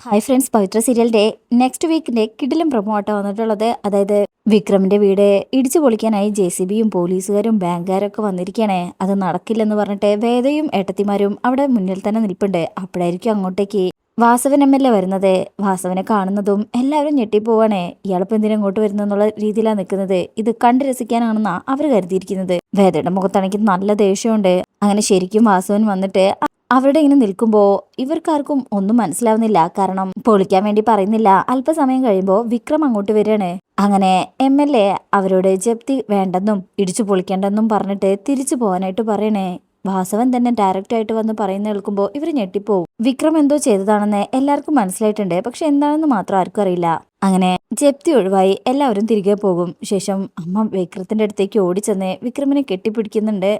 Hi friends പവിത്ര സീരിയലിന്റെ next വീക്കിന്റെ കിടിലും promo ആട്ടോ വന്നിട്ടുള്ളത്. അതായത് വിക്രമിന്റെ വീട് ഇടിച്ചു പൊളിക്കാനായി ജെ സി ബിയും പോലീസുകാരും ബാങ്കുകാരും ഒക്കെ വന്നിരിക്കുകയാണേ അത് നടക്കില്ലെന്ന് പറഞ്ഞിട്ട് വേദയും ഏട്ടത്തിമാരും അവിടെ മുന്നിൽ തന്നെ നിൽപ്പുണ്ട്. അപ്പോഴായിരിക്കും അങ്ങോട്ടേക്ക് വാസവൻ എം എൽ എ വരുന്നത്. വാസവനെ കാണുന്നതും എല്ലാവരും ഞെട്ടിപ്പോവാണേ. ഇയാളിപ്പോ എന്തിനങ്ങോട്ട് വരുന്നെന്നുള്ള രീതിയിലാണ് നിൽക്കുന്നത്. ഇത് കണ്ടു രസിക്കാനാണെന്നാ അവർ കരുതിയിരിക്കുന്നത്. വേദയുടെ മുഖത്താണെങ്കിൽ നല്ല ദേഷ്യമുണ്ട്. അങ്ങനെ ശരിക്കും വാസവൻ വന്നിട്ട് അവിടെ ഇങ്ങനെ നിൽക്കുമ്പോൾ ഇവർക്കാർക്കും ഒന്നും മനസ്സിലാവുന്നില്ല. കാരണം പൊളിക്കാൻ വേണ്ടി പറയുന്നില്ല. അല്പസമയം കഴിയുമ്പോൾ വിക്രം അങ്ങോട്ട് വരികയാണ്. അങ്ങനെ എം എൽ എ അവരോട് ജപ്തി വേണ്ടെന്നും ഇടിച്ചു പൊളിക്കേണ്ടെന്നും പറഞ്ഞിട്ട് തിരിച്ചു പോകാനായിട്ട് പറയണേ. വാസവൻ തന്നെ ഡയറക്റ്റ് ആയിട്ട് വന്ന് പറയുന്ന കേൾക്കുമ്പോൾ ഇവർ ഞെട്ടിപ്പോവും. വിക്രം എന്തോ ചെയ്തതാണെന്ന് എല്ലാവർക്കും മനസ്സിലായിട്ടുണ്ട്. പക്ഷെ എന്താണെന്ന് മാത്രം ആർക്കും അറിയില്ല. അങ്ങനെ ജപ്തി ഒഴിവായി എല്ലാവരും തിരികെ പോകും. ശേഷം അമ്മ വിക്രത്തിന്റെ അടുത്തേക്ക് ഓടിച്ചെന്ന് വിക്രമിനെ കെട്ടിപ്പിടിക്കുന്നുണ്ട്.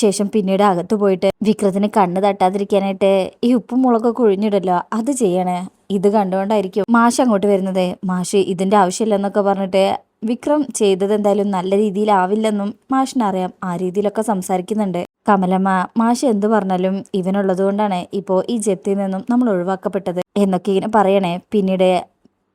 ശേഷം പിന്നീട് അകത്ത് പോയിട്ട് വിക്രത്തിന് കണ്ണ് തട്ടാതിരിക്കാനായിട്ട് ഈ ഉപ്പും മുളകൊക്കെ ഒഴിഞ്ഞിടല്ലോ അത് ചെയ്യണേ. ഇത് കണ്ടുകൊണ്ടായിരിക്കും മാഷ് അങ്ങോട്ട് വരുന്നത്. മാഷ് ഇതിന്റെ ആവശ്യമില്ലെന്നൊക്കെ പറഞ്ഞിട്ട് വിക്രം ചെയ്തത് എന്തായാലും നല്ല രീതിയിലാവില്ലെന്നും മാഷിനറിയാം. ആ രീതിയിലൊക്കെ സംസാരിക്കുന്നുണ്ട്. കമലമ്മ മാഷ് എന്ത് പറഞ്ഞാലും ഇവനുള്ളത് കൊണ്ടാണ് ഇപ്പോൾ ഈ ജപ്തിയിൽ നിന്നും നമ്മൾ ഒഴിവാക്കപ്പെട്ടത്. എന്നൊക്കെ ഇങ്ങനെ പറയണേ. പിന്നീട്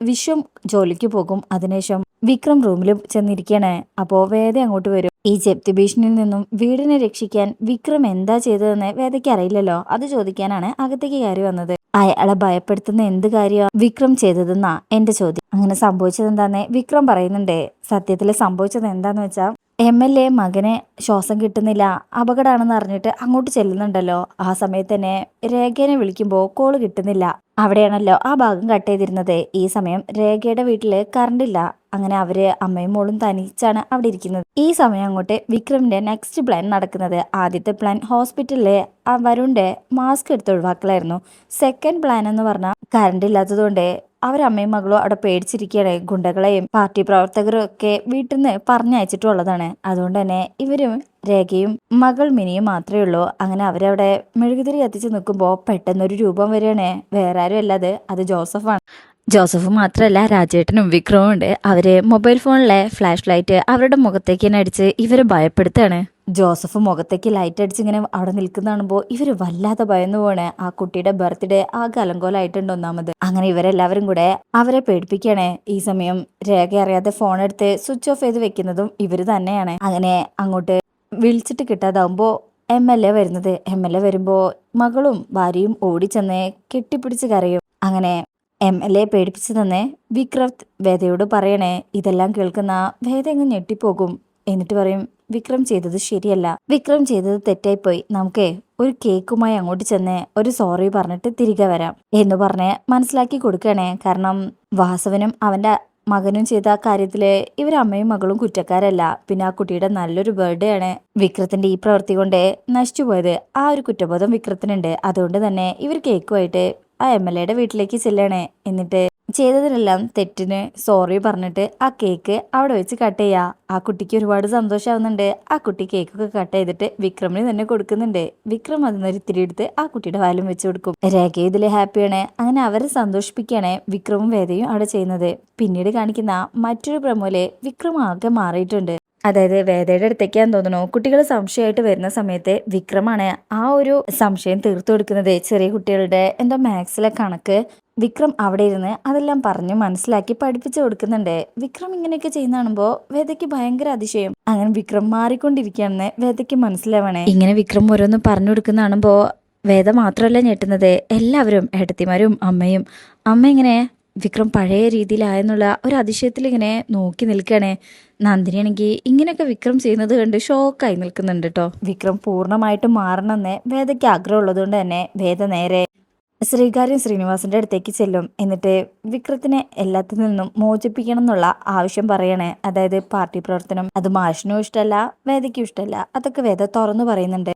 വിശ്വം ജോലിക്ക് പോകും. അതിനുശേഷം വിക്രം റൂമിൽ ചെന്നിരിക്കണേ അപ്പോ വേദ അങ്ങോട്ട് വരും. ഈ ജപ്തി ഭീഷണിയിൽ നിന്നും വീടിനെ രക്ഷിക്കാൻ വിക്രം എന്താ ചെയ്തതെന്ന് വേദയ്ക്ക് അറിയില്ലല്ലോ. അത് ചോദിക്കാനാണ് അകത്തേക്ക് കയറി വന്നത്. അയാളെ ഭയപ്പെടുത്തുന്ന എന്ത് കാര്യമാണ് വിക്രം ചെയ്തതെന്നാ എന്റെ ചോദ്യം. അങ്ങനെ സംഭവിച്ചത് എന്താന്ന് വിക്രം പറയുന്നുണ്ട്. സത്യത്തിൽ സംഭവിച്ചത് എന്താന്ന് വെച്ചാൽ എം എൽ എ മകനെ ശ്വാസം കിട്ടുന്നില്ല അപകടമാണെന്ന് അറിഞ്ഞിട്ട് അങ്ങോട്ട് ചെല്ലുന്നുണ്ടല്ലോ. ആ സമയത്ത് തന്നെ രേഖനെ വിളിക്കുമ്പോൾ കോൾ കിട്ടുന്നില്ല. അവിടെയാണല്ലോ ആ ഭാഗം കട്ട് ചെയ്തിരുന്നത്. ഈ സമയം രേഖയുടെ വീട്ടിൽ കറണ്ട് ഇല്ല. അങ്ങനെ അവർ അമ്മയും മോളും തനിച്ചാണ് അവിടെ ഇരിക്കുന്നത്. ഈ സമയം അങ്ങോട്ട് വിക്രമിന്റെ നെക്സ്റ്റ് പ്ലാൻ നടക്കുന്നത്. ആദ്യത്തെ പ്ലാൻ ഹോസ്പിറ്റലിലെ ആ വരുണിന്റെ മാസ്ക് എടുത്ത് ഒഴിവാക്കലായിരുന്നു. സെക്കൻഡ് പ്ലാൻ എന്ന് പറഞ്ഞാൽ കറണ്ട് ഇല്ലാത്തതുകൊണ്ട് അവരമ്മയും മകളും അവിടെ പേടിച്ചിരിക്കുകയാണ് ഗുണ്ടകളെയും പാർട്ടി പ്രവർത്തകരും ഒക്കെ വീട്ടിൽ നിന്ന് പറഞ്ഞയച്ചിട്ടുള്ളതാണ്. അതുകൊണ്ട് തന്നെ ഇവരും രേഖയും മകൾ മിനിയും മാത്രമേ ഉള്ളൂ. അങ്ങനെ അവരവിടെ മെഴുകുതിരി കത്തിച്ച് നിൽക്കുമ്പോൾ പെട്ടെന്നൊരു രൂപം വരികയാണ്. വേറെ ആരും അല്ലാതെ അത്. ജോസഫാണ്. ജോസഫ് മാത്രമല്ല രാജേട്ടനും വിക്രമും ഉണ്ട്. അവർ മൊബൈൽ ഫോണിലെ ഫ്ലാഷ് ലൈറ്റ് അവരുടെ മുഖത്തേക്ക് തന്നെ അടിച്ച് ഇവരെ ഭയപ്പെടുത്താണ്. ജോസഫ് മുഖത്തേക്ക് ലൈറ്റ് അടിച്ച് ഇങ്ങനെ അവിടെ നിൽക്കുന്ന കാണുമ്പോൾ ഇവർ വല്ലാതെ ഭയന്നു പോണേ ആ കുട്ടിയുടെ ബർത്ത്ഡേ ആ കലങ്കോലായിട്ടുണ്ട് ഒന്നാമത്. അങ്ങനെ ഇവരെല്ലാവരും കൂടെ അവരെ പേടിപ്പിക്കണേ ഈ സമയം രേഖ അറിയാതെ ഫോൺ എടുത്ത് സ്വിച്ച് ഓഫ് ചെയ്ത് വെക്കുന്നതും ഇവർ തന്നെയാണ്. അങ്ങനെ അങ്ങോട്ട് വിളിച്ചിട്ട് കിട്ടാതാവുമ്പോൾ എം എൽ എ വരുന്നത്. എം എൽ എ വരുമ്പോൾ മകളും ഭാര്യയും ഓടിച്ചെന്ന് കെട്ടിപ്പിടിച്ച് കരയും. അങ്ങനെ എം എൽ എ പേടിപ്പിച്ചു തന്നെ വിക്രത് വേദയോട് പറയണേ ഇതെല്ലാം കേൾക്കുന്ന വേദ അങ്ങ് ഞെട്ടിപ്പോകും. എന്നിട്ട് പറയും വിക്രം ചെയ്തത് ശരിയല്ല. വിക്രം ചെയ്തത് തെറ്റായിപ്പോയി. നമുക്ക് ഒരു കേക്കുമായി അങ്ങോട്ട് ചെന്ന് ഒരു സോറി പറഞ്ഞിട്ട് തിരികെ വരാം. എന്ന് പറഞ്ഞ് മനസ്സിലാക്കി കൊടുക്കണേ. കാരണം വാസവനും അവന്റെ മകനും ചെയ്ത കാര്യത്തിൽ ഇവർ അമ്മയും മകളും കുറ്റക്കാരല്ല. പിന്നെ ആ കുട്ടിയുടെ നല്ലൊരു ബർത്ത്ഡേ ആണ്. വിക്രത്തിന്റെ ഈ പ്രവൃത്തി കൊണ്ട് നശിച്ചുപോയത് ആ ഒരു കുറ്റബോധം വിക്രത്തിനുണ്ട്. അതുകൊണ്ട് തന്നെ ഇവർ കേക്കുമായിട്ട് ആ എം എൽ എയുടെ വീട്ടിലേക്ക് ചെല്ലണേ. എന്നിട്ട് ചെയ്തതിനെല്ലാം തെറ്റിന് സോറി പറഞ്ഞിട്ട് ആ കേക്ക് അവിടെ വെച്ച് കട്ട് ചെയ്യാ. ആ കുട്ടിക്ക് ഒരുപാട് സന്തോഷമാവുന്നുണ്ട് ആ കുട്ടി കേക്കൊക്കെ കട്ട് ചെയ്തിട്ട് വിക്രമിന് തന്നെ കൊടുക്കുന്നുണ്ട്. വിക്രം അതിനൊരു ഇത്തിരി എടുത്ത് ആ കുട്ടിയുടെ വാലും വെച്ച് കൊടുക്കും. രേഖ ഇതിൽ ഹാപ്പിയാണ് അങ്ങനെ അവരെ സന്തോഷിപ്പിക്കുകയാണ് വിക്രമും വേദയും അവിടെ ചെയ്യുന്നത്. പിന്നീട് കാണിക്കുന്ന മറ്റൊരു പ്രമോലെ വിക്രം ആകെ മാറിയിട്ടുണ്ട്. അതായത് വേദയുടെ അടുത്തേക്കാന്ന് തോന്നുന്നു. കുട്ടികൾ സംശയമായിട്ട് വരുന്ന സമയത്ത് വിക്രമാണ് ആ ഒരു സംശയം തീർത്തു കൊടുക്കുന്നത്. ചെറിയ കുട്ടികളുടെ എന്തോ മാത്സിലെ കണക്ക്. വിക്രം അവിടെ ഇരുന്ന് അതെല്ലാം പറഞ്ഞു മനസ്സിലാക്കി പഠിപ്പിച്ചു കൊടുക്കുന്നുണ്ട്. വിക്രം ഇങ്ങനെയൊക്കെ ചെയ്യുന്ന കാണുമ്പോൾ വേദയ്ക്ക് ഭയങ്കര അതിശയം. അങ്ങനെ വിക്രം മാറിക്കൊണ്ടിരിക്കുകയാണെന്ന് വേദയ്ക്ക് മനസ്സിലാവണേ. ഇങ്ങനെ വിക്രം ഓരോന്ന് പറഞ്ഞു കൊടുക്കുന്ന കാണുമ്പോൾ വേദ മാത്രമല്ല ഞെട്ടുന്നത്. എല്ലാവരും ഏട്ടത്തിമാരും അമ്മയും അമ്മ ഇങ്ങനെ വിക്രം പഴയ രീതിയിലായെന്നുള്ള ഒരു അതിശയത്തിൽ ഇങ്ങനെ നോക്കി നിൽക്കണേ നന്ദിനിയാണെങ്കിൽ ഇങ്ങനെയൊക്കെ വിക്രം ചെയ്യുന്നത് കണ്ട് ഷോക്കായി നിൽക്കുന്നുണ്ട് കേട്ടോ. വിക്രം പൂർണമായിട്ടും മാറണമെന്ന് വേദയ്ക്ക് ആഗ്രഹമുള്ളത് കൊണ്ട് തന്നെ വേദ നേരെ ശ്രീകാര്യം ശ്രീനിവാസിന്റെ അടുത്തേക്ക് ചെല്ലും. എന്നിട്ട് വിക്രത്തിനെ എല്ലാത്തിൽ നിന്നും മോചിപ്പിക്കണം എന്നുള്ള ആവശ്യം പറയണേ. അതായത് പാർട്ടി പ്രവർത്തനം. അത് മാഷിനും ഇഷ്ടമല്ല വേദയ്ക്കും ഇഷ്ടമല്ല. അതൊക്കെ വേദ തുറന്നു പറയുന്നുണ്ട്.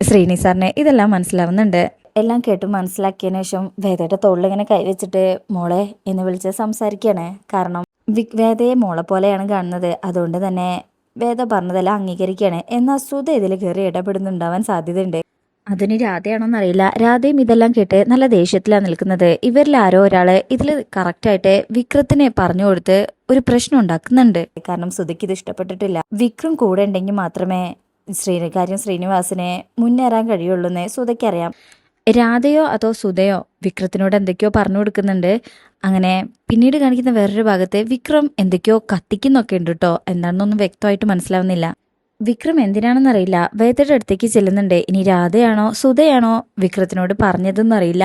ശ്രീനി സാറിന് ഇതെല്ലാം മനസ്സിലാവുന്നുണ്ട്. എല്ലാം കേട്ട് മനസ്സിലാക്കിയതിനു ശേഷം വേദയുടെ തോളിലിങ്ങനെ കൈവച്ചിട്ട് മോളെ എന്ന് വിളിച്ച് സംസാരിക്കുകയാണ്. കാരണം വേദയെ മോളെ പോലെയാണ് കാണുന്നത്. അതുകൊണ്ട് തന്നെ വേദ പറഞ്ഞതെല്ലാം അംഗീകരിക്കുകയാണ്. എന്നാൽ സുധ ഇതിൽ കയറി ഇടപെടുന്നുണ്ടാവാൻ സാധ്യതയുണ്ട്. അതിന് രാധയാണോന്ന് അറിയില്ല. രാധയും ഇതെല്ലാം കേട്ട് നല്ല ദേഷ്യത്തിലാണ് നിൽക്കുന്നത്. ഇവരിൽ ആരോ ഒരാൾ ഇതിൽ കറക്റ്റായിട്ട് വിക്രത്തിനെ പറഞ്ഞു കൊടുത്ത് ഒരു പ്രശ്നം ഉണ്ടാക്കുന്നുണ്ട്. കാരണം സുധയ്ക്ക് ഇത് ഇഷ്ടപ്പെട്ടിട്ടില്ല. വിക്രം കൂടെ ഉണ്ടെങ്കിൽ മാത്രമേ ശ്രീകാര്യം ശ്രീനിവാസിനെ മുന്നേറാൻ കഴിയുള്ളൂ എന്ന് സുധയ്ക്കറിയാം. രാധയോ അതോ സുധയോ വിക്രത്തിനോട് എന്തൊക്കെയോ പറഞ്ഞു കൊടുക്കുന്നുണ്ട്. അങ്ങനെ പിന്നീട് കാണിക്കുന്ന വേറൊരു ഭാഗത്ത് വിക്രം എന്തൊക്കെയോ കത്തിക്കുന്നൊക്കെ ഉണ്ട് കേട്ടോ എന്താണെന്നൊന്നും വ്യക്തമായിട്ട് മനസ്സിലാവുന്നില്ല. വിക്രം എന്തിനാണെന്നറിയില്ല വേദയുടെ അടുത്തേക്ക് ചെല്ലുന്നുണ്ട്. ഇനി രാധയാണോ സുധയാണോ വിക്രത്തിനോട് പറഞ്ഞതെന്നറിയില്ല.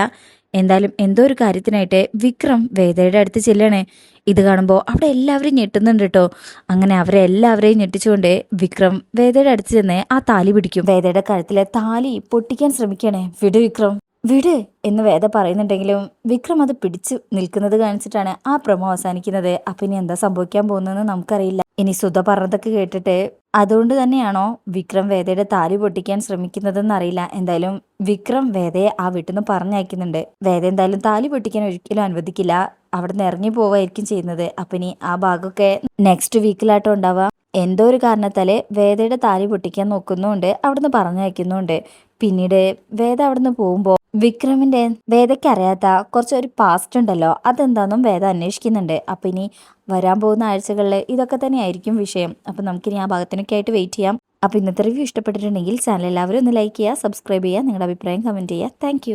എന്തായാലും എന്തോ ഒരു കാര്യത്തിനായിട്ട് വിക്രം വേദയുടെ അടുത്ത് ചെല്ലണേ. ഇത് കാണുമ്പോൾ അവിടെ എല്ലാവരും ഞെട്ടുന്നുണ്ട് കേട്ടോ അങ്ങനെ അവരെ എല്ലാവരെയും ഞെട്ടിച്ചുകൊണ്ട് വിക്രം വേദയുടെ അടുത്ത് ചെന്ന് ആ താലി പിടിക്കും. വേദയുടെ കഴുത്തിലെ താലി പൊട്ടിക്കാൻ ശ്രമിക്കണേ. വിട് വിക്രം. വിട് എന്ന് വേദ പറയുന്നുണ്ടെങ്കിലും വിക്രം അത് പിടിച്ചു നിൽക്കുന്നത് കാണിച്ചിട്ടാണ് ആ പ്രമോ അവസാനിക്കുന്നത്. അപ്പം ഇനി എന്താ സംഭവിക്കാൻ പോകുന്നതെന്ന് നമുക്കറിയില്ല. ഇനി സുധ പറഞ്ഞതൊക്കെ കേട്ടിട്ട് അതുകൊണ്ട് തന്നെയാണോ വിക്രം വേദയുടെ താലി പൊട്ടിക്കാൻ ശ്രമിക്കുന്നതെന്ന് അറിയില്ല. എന്തായാലും വിക്രം വേദയെ ആ വീട്ടിൽ നിന്ന് പറഞ്ഞയക്കുന്നുണ്ട്. വേദ എന്തായാലും താലി പൊട്ടിക്കാൻ ഒരിക്കലും അനുവദിക്കില്ല. അവിടെ നിന്ന് ഇറങ്ങി പോവായിരിക്കും ചെയ്യുന്നത്. അപ്പം ഇനി ആ ഭാഗമൊക്കെ നെക്സ്റ്റ് വീക്കിലാട്ടോ ഉണ്ടാവുക. എന്തോ ഒരു കാരണത്താൽ വേദയുടെ താലി പൊട്ടിക്കാൻ നോക്കുന്നുണ്ട് അവിടുന്ന് പറഞ്ഞയക്കുന്നുണ്ട് പിന്നീട് വേദ അവിടുന്ന് പോകുമ്പോൾ വിക്രമിന്റെ വേദയ്ക്ക് അറിയാത്ത കുറച്ച് ഒരു പാസ്റ്റ് ഉണ്ടല്ലോ അതെന്താണെന്നും വേദ അന്വേഷിക്കുന്നുണ്ട്. അപ്പം ഇനി വരാൻ പോകുന്ന ആഴ്ചകളിൽ ഇതൊക്കെ തന്നെയായിരിക്കും വിഷയം. അപ്പം നമുക്കിനി ആ ഭാഗത്തിനൊക്കെ ആയിട്ട് വെയിറ്റ് ചെയ്യാം. അപ്പോൾ ഇന്നത്തെ റിവ്യൂ ഇഷ്ടപ്പെട്ടിട്ടുണ്ടെങ്കിൽ ചാനൽ എല്ലാവരും ഒന്ന് ലൈക്ക് ചെയ്യുക സബ്സ്ക്രൈബ് ചെയ്യുക നിങ്ങളുടെ അഭിപ്രായം കമന്റ് ചെയ്യുക. താങ്ക്